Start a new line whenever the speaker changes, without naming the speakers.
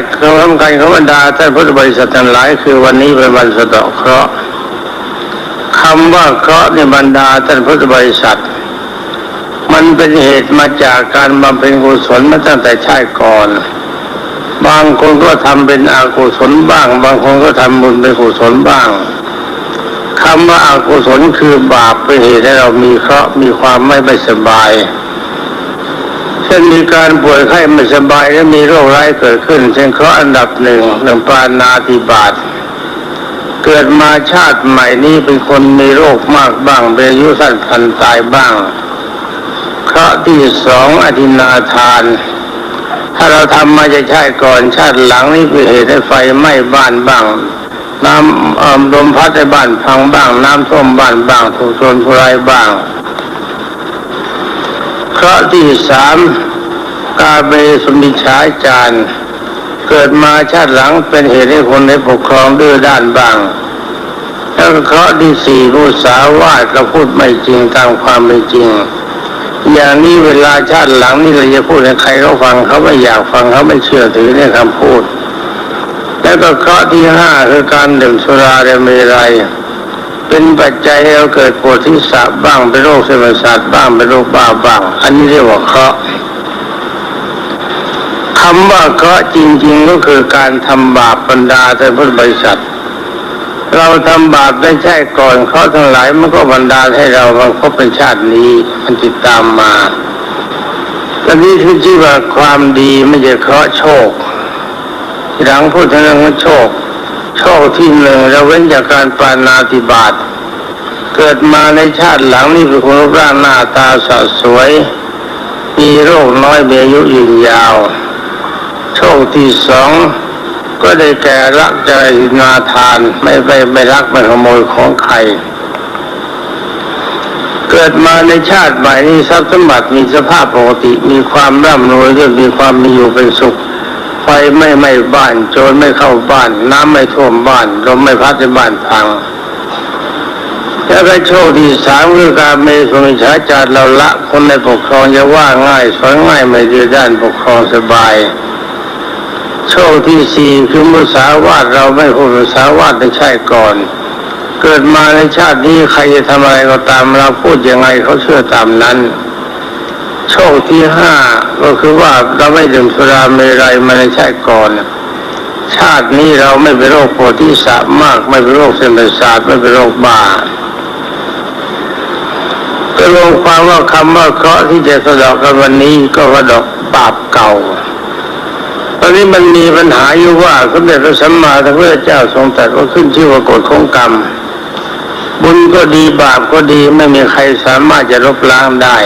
ติความสำคัญของบรรดาท่านพุทธบริษัททั้งหลายคือวันนี้เป็นวันสะดาะเคราะห์คำว่าเคราะห์ในบรรดาท่านพุทธบริษัท มันเป็นเหตุมาจากการบำเพ็ญกุศลมาตั้งแต่ชาติก่อน บางคนก็ทำเป็นอากุศลบ้าง บางคนก็ทำบุญเป็นกุศลบ้างคำว่าอากุศลคือบาปเป็นเหตุให้เรามีเคราะห์มีความไม่ไม่สบาย เช่นมีการป่วยไข้ไม่สบายและมีโรคร้ายเกิดขึ้นเช่นเคราะห์อันดับหนึ่งหนึ่งปานาติบาตเกิดมาชาติใหม่นี้เป็นคนมีโรคมากบ้างเป็นอายุสั้นพันตายบ้างเคราะห์ที่สองอธินาทาน ถ้าเราทำมาจะชาติก่อนชาติหลังนี่เป็นเหตุให้ไฟไหม้บ้านบ้างน้ำอ่อลมพัดในบ้านพังบ้าง น้ำท่วมบ้านบ้างถูกโจรผู้ร้ายบ้าง เคราะห์ที่สามกาเบสมิชาจารย์เกิดมาชาติหลังเป็นเหตุให้คนได้ปกครองดื้อด้านบางแล้วเคราะห์ที่สี่มุสาวาทเราพูดไม่จริงตามความเป็นจริง อย่างนี้เวลาชาติหลังนี่เราจะพูดให้ใครเขาฟังเขาไม่อยากฟังเขาไม่เชื่อถือในคำพูด แล้วก็เคราะห์ที่ห้าคือการดื่มสุราและเมรัย เป็นปัจจัยให้เราเกิดปวดที่สะบ้างเป็นโรคเส้นประสาทบ้างเป็นโรคบ้าบ้าง อันนี้เรียกว่าเคราะห์คำว่าเคราะห์จริง ๆ ก็คือการทำบาปบรรดาแต่พุทธบริษัท เราทำบาปได้ใช่ก่อนเขาทั้งหลายมันก็บันดาให้เรามาพบเป็นชาตินี้มันติดตามมาตอนนี้คือชื่อว่าความดีไม่ใช่เคราะห์โชคทีหลังพูดถึงเรื่องโชค โชคที่หนึ่งเราเว้นจากการปานาติบาตเกิดมาในชาติหลังนี่เป็นคนรูปร่างหน้าตาสดสวย มีโรคน้อยมีอายุยืนยาว โชคที่สองก็ได้แก่รักใจนาทานไม่ไปไม่รักไม่ขโมยของใคร เกิดมาในชาติใหม่นี้ทรัพย์สมบัติมีสภาพปกติมีความร่ำรวยด้วยมีความมีอยู่เป็นสุข ฟไม่ไหม้บ้าน โจรไม่เข้าบ้าน น้ำไม่ท่วมบ้านลมไม่พัดในบ้านพังแล้วก็โชคที่สามคือการเมสุมิชาจารเราละคนในปกครองจะว่าง่ายสอนง่ายไม่ดื้อด้านปกครองสบาย โชคที่สี่คือมุสาวาทเราไม่พูดมุสาวาทในชาติก่อน เกิดมาในชาตินี้ใครจะทำอะไรก็ตามเราพูดยังไงเขาเชื่อตามนั้น โชคที่ห้าก็คือว่าเราไม่ดื่มสุราเมรัยมาในชาติก่อน ชาตินี้เราไม่เป็นโรคโพธิสะมาก ไม่เป็นโรคเส้นประสาทไม่เป็นโรคบ้าก็ลงความว่าคำว่าเคราะห์ที่จะสะดอกกันวันนี้ก็กระดอกบาปเก่าตอนนี้มันมีปัญหาอยู่ว่าสมเด็จพระสัมมาสัมพุทธเจ้าทรงตรัสว่าขึ้นชื่อว่ากฎของกรรม บุญก็ดีบาปก็ดีไม่มีใครสามารถจะลบล้างได้